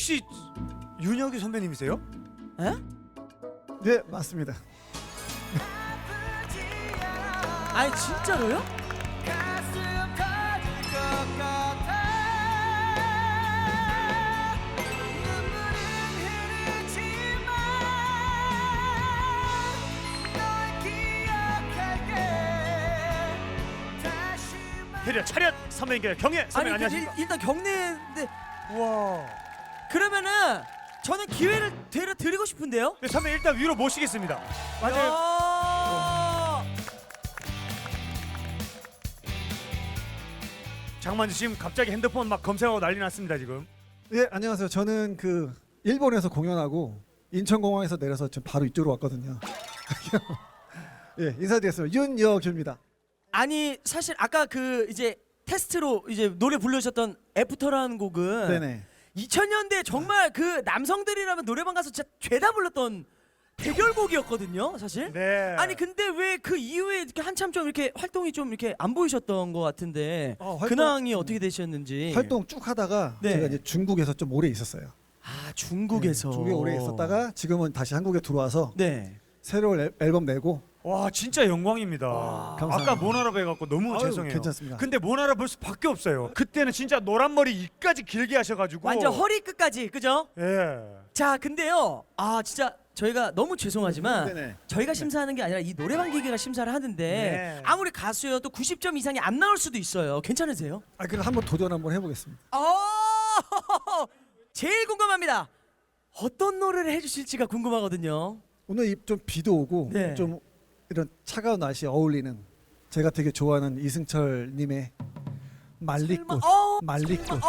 혹시 윤혁이 선배님이세요? 에? 네 맞습니다. 아니 진짜로요? 혜리야 차렷 선배님께 경례 선배 아니 그 안녕하십니까? 일, 일단 경례인데 와. 그러면은 저는 기회를 되려 드리고 싶은데요. 네, 선배 일단 위로 모시겠습니다. 맞아요. 야. 장만주 지금 갑자기 핸드폰 막 검색하고 난리 났습니다 지금. 예 안녕하세요. 저는 그 일본에서 공연하고 인천공항에서 내려서 지금 바로 이쪽으로 왔거든요. 예 인사드리겠습니다. 윤여규입니다. 아니 사실 아까 그 이제 테스트로 이제 노래 불러주셨던 애프터라는 곡은 네네. 2000년대 정말 그 남성들이라면 노래방 가서 진짜 죄다 불렀던 대결곡이었거든요, 사실. 네. 아니 근데 왜 그 이후에 이렇게 한참 좀 이렇게 활동이 좀 이렇게 안 보이셨던 것 같은데 어, 활동- 근황이 어떻게 되셨는지 활동 쭉 하다가 네. 제가 이제 중국에서 좀 오래 있었어요. 아 중국에서 네, 중국에 오래 있었다가 지금은 다시 한국에 들어와서 네 새로운 앨- 앨범 내고 와 진짜 영광입니다. 감사합니다. 아까 모나라고 해갖고 너무 아유, 죄송해요. 괜찮습니다. 근데 모나라 볼 수밖에 없어요. 그때는 진짜 노란 머리 이까지 길게 하셔가지고. 완전 허리 끝까지 그죠? 예. 자 근데요 아 진짜 저희가 너무 죄송하지만 네네. 저희가 심사하는 게 아니라 이 노래방 기계가 심사를 하는데 네. 아무리 가수여도 90점 이상이 안 나올 수도 있어요 괜찮으세요? 아 그럼 한번 도전 한번 해보겠습니다. 어 제일 궁금합니다 어떤 노래를 해주실지가 궁금하거든요 오늘 이- 좀 비도 오고 네. 좀 이런 차가운 날씨에 어울리는 제가 되게 좋아하는 이승철 님의 말리꽃 설마- 어, 말리꽃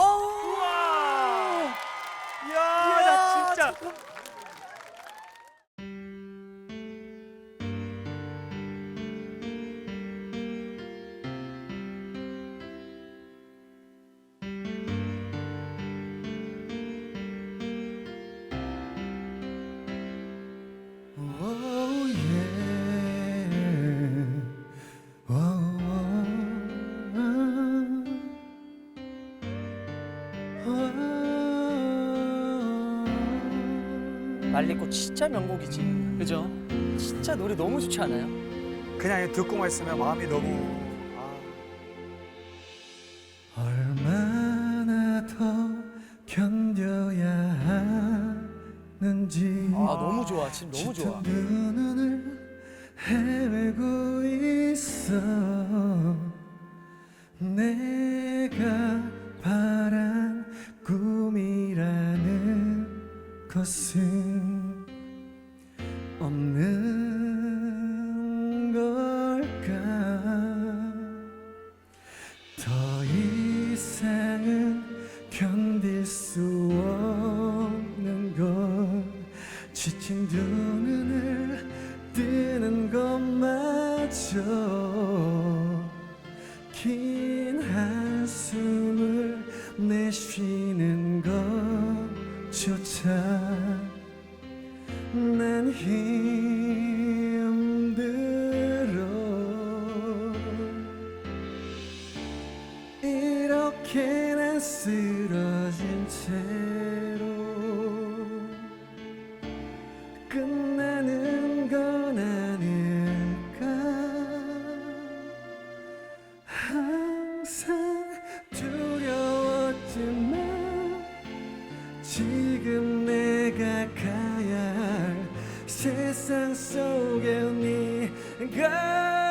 말리꽃 진짜 명곡이지 그죠? 진짜 노래 너무 좋지 않아요? 그냥 듣고만 있으면 마음이 너무. 아. 얼마나 더 견뎌야 하는지 아 너무 좋아 지금 너무 좋아 짙은 눈을 헤매고 있어 내가 바란 꿈이라는 것은 지친 두 눈을 뜨는 것마저 긴 한숨을 내쉬는 것조차 난 힘 끝나는 건 아닐까. 항상 두려웠지만 지금 내가 가야 할 세상 속에 네가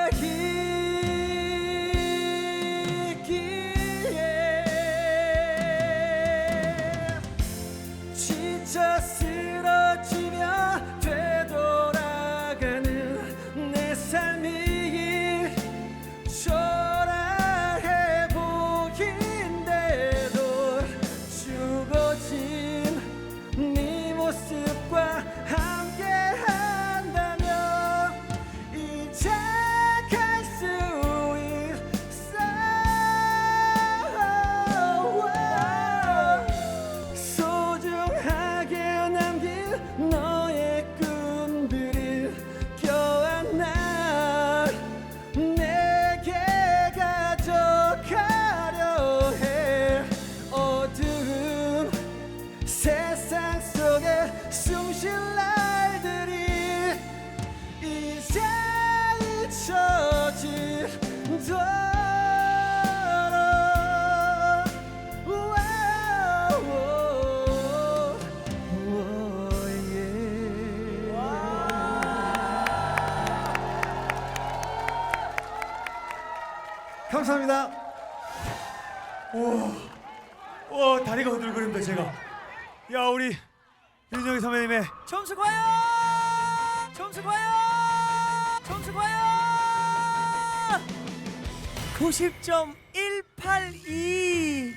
감사합니다. 와 다리가 흔들거립니다 제가. 야 우리 윤정희 선배님의 점수 과연 점수 과연 점수 과연 90.182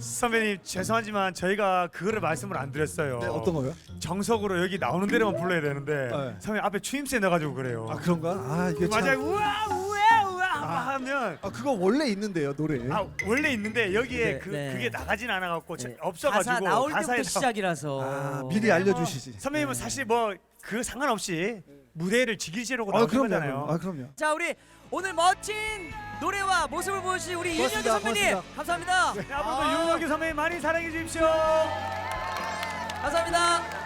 선배님 죄송하지만 저희가 그거를 말씀을 안 드렸어요. 네, 어떤 거요? 정석으로 여기 나오는 데로만 불러야 되는데 네. 선배님 앞에 추임새 넣어가지고 그래요. 아 그런가? 아 이게 참. 맞아요. 우와 우와 우와 하면 아 그거 원래 있는데요 노래. 아 원래 있는데 여기에 네, 그 네. 그게 나가진 않아 갖고 네. 없어가지고 가사 나올 가사에 때부터 나- 시작이라서 아 미리 알려주시지. 선배님은 사실 뭐 그 상관없이 무대를 즐기시려고 아 그럼요. 거잖아요. 아 그럼요. 자 우리 오늘 멋진 노래와 모습을 보여주신 우리 윤혁이 고맙습니다. 선배님 고맙습니다. 감사합니다 네, 앞으로도 아, 윤혁이 선배님 많이 사랑해 주십시오. 감사합니다